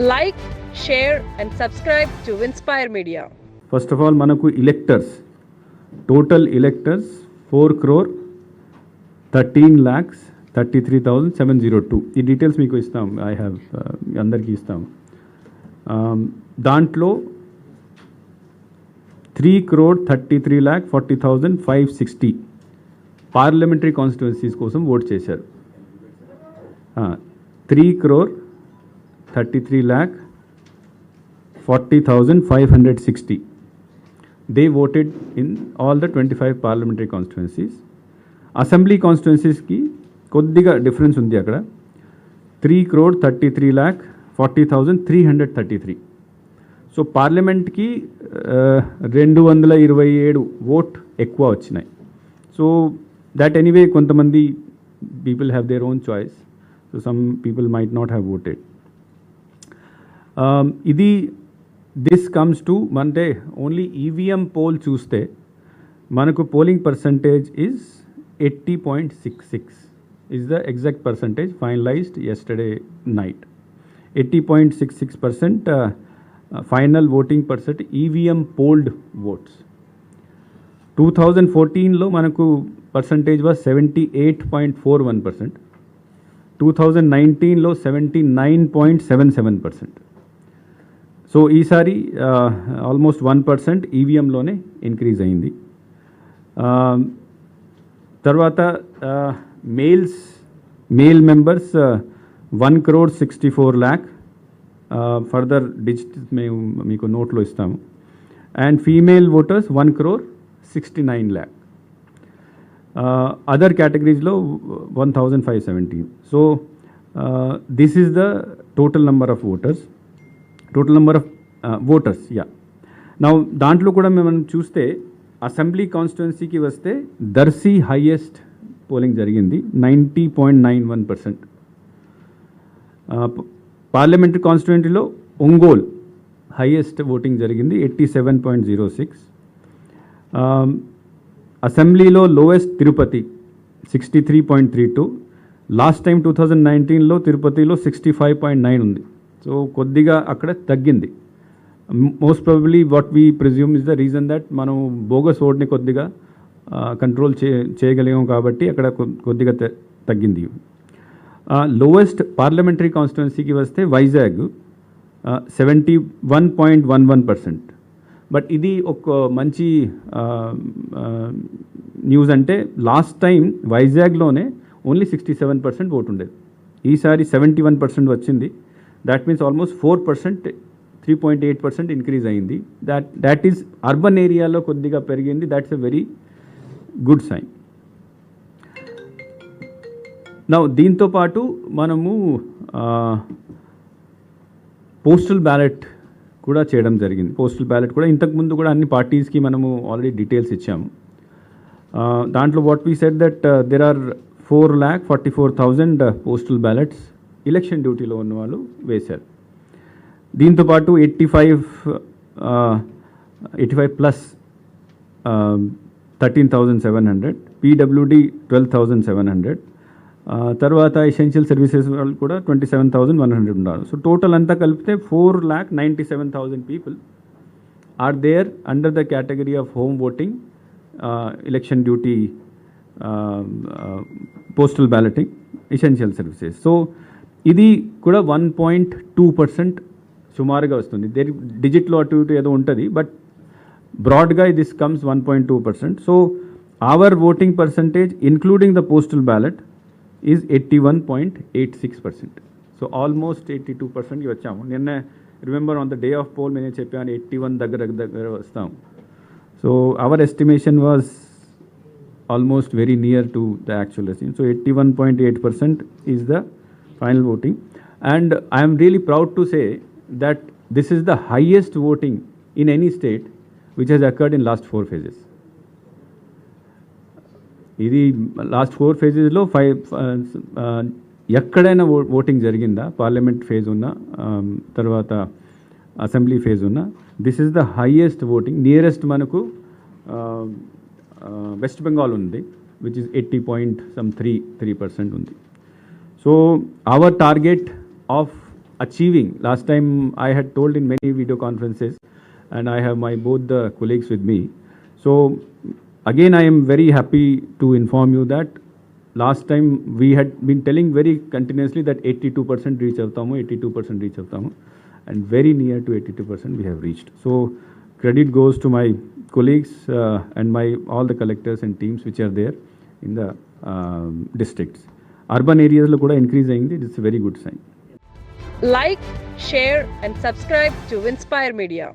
Like share and subscribe to inspire media. First of all మనకు electors total electors four crore thirteen lakhs thirty three thousand seven zero two ఈ details మీకు ఇస్తాం I have అందరికీ ఇస్తాం. దాంట్లో three crore thirty three lakh forty thousand five sixty parliamentary constituencies కోసం vote చేశారు. Three crore thirty three lakh forty thousand five hundred sixty they voted in all the twenty five parliamentary constituencies assembly కాన్స్టిట్యున్సీస్కి కొద్దిగా difference ఉంది అక్కడ three crore thirty three lakh forty thousand three hundred thirty three so పార్లమెంట్కి రెండు వందల ఇరవై ఏడు vote ఎక్కువ వచ్చినాయి సో దట్ ఎనీవే కొంతమంది people have their own choice so some people might not have voted Um, ఇది దిస్ కమ్స్ టు అంటే ఓన్లీ ఈవీఎం పోల్ చూస్తే మనకు polling percentage is eighty point six six is the exact percentage finalised yesterday night eighty point six six percent final voting percent EVM polled votes two thousand ఫోర్టీన్లో మనకు percentage was seventy eight point four one percent two thousand నైన్టీన్లో seventy nine point seven seven percent so ఈసారి almost one percent ఈవీఎంలోనే increase అయింది. Uh, తర్వాత males male members one crore sixty four lakh further digit మేము మీకు నోట్లో ఇస్తాము. And female voters one crore sixty nine lakh other కేటగిరీస్లో one thousand five seventeen so this is the total number of voters total number of voters yeah నా దాంట్లో కూడా మనం చూస్తే assembly కాన్స్టిట్యున్సీకి వస్తే దర్సీ హైయెస్ట్ పోలింగ్ జరిగింది ninety point nine one percent. Parliamentary కాన్స్టిట్యున్సీలో Ongole highest voting జరిగింది eighty seven point zero six. అసెంబ్లీలో lowest Tirupati sixty three point three two. Last time two thousand నైన్టీన్లో తిరుపతిలో సిక్స్టీ ఫైవ్ పాయింట్ నైన్ ఉంది. So కొద్దిగా అక్కడ తగ్గింది. Most probably what we presume is the reason that మనం bogus ఓట్ని కొద్దిగా కంట్రోల్ చే చేయగలిగాం కాబట్టి అక్కడ కొద్దిగా తగ్గింది. లోవెస్ట్ పార్లమెంటరీ కాన్స్టిట్యున్సీకి వస్తే Vizag seventy one point one one percent but ఇది ఒక మంచి న్యూస్ అంటే last time వైజాగ్లోనే only sixty seven percent vote ఉండేది ఈసారి సెవెంటీ వన్ పర్సెంట్ వచ్చింది. That means almost four percent three point eight percent increase అయింది. దాట్ దాట్ ఈస్ అర్బన్ ఏరియాలో కొద్దిగా పెరిగింది. That's a very good sign నా దీంతో పాటు మనము పోస్టల్ బ్యాలెట్ కూడా చేయడం జరిగింది. పోస్టల్ బ్యాలెట్ కూడా ఇంతకుముందు కూడా అన్ని పార్టీస్కి మనము ఆల్రెడీ డీటెయిల్స్ ఇచ్చాము. దాంట్లో what we said that there are four lakh forty four thousand postal ballots election డ్యూటీలో ఉన్న వాళ్ళు వేశారు. దీంతో పాటు eighty five eighty five plus thirteen thousand seven hundred PWD twelve thousand seven hundred తర్వాత ఎసెన్షియల్ సర్వీసెస్ వాళ్ళు కూడా twenty seven thousand one hundred ఉన్నారు. సో టోటల్ అంతా కలిపితే four lakh ninety seven thousand people are there under the category of home voting election duty postal balloting essential services so ఇది కూడా one point two percent సుమారుగా వస్తుంది. There డిజిట్లో అటు ఇటు ఏదో ఉంటుంది బట్ బ్రాడ్గా this comes one point two percent so our voting percentage including the postal ballot is eighty one point eight six percent so almost eighty two పర్సెంట్కి వచ్చాము. నిన్న remember on the day of poll నేను చెప్పాను eighty one దగ్గర దగ్గర వస్తాం. So our estimation was almost very near to the actual so eighty one point eight percent is the final voting and I'm really proud to say that this is the highest voting in any state which has occurred in last four phases ఇది last four ఫేజెస్లో five ఎక్కడైనా voting జరిగిందా? Parliament phase ఉన్న తర్వాత assembly phase ఉన్న this is the highest voting nearest మనకు వెస్ట్ బెంగాల్ ఉంది which is eighty point some three three percent ఉంది. So our target of achieving, last time I had told in many video conferences and I have my both the colleagues with me. So again, I am very happy to inform you that last time we had been telling very continuously that 82% reach avtamo, 82% reach avtamo and very near to 82% we have reached. So credit goes to my colleagues uh, and my all the collectors and teams which are there in the uh, districts. Urban ఏరియాస్లో కూడా increase అయింది it's very good sign like share and subscribe to Inspire Media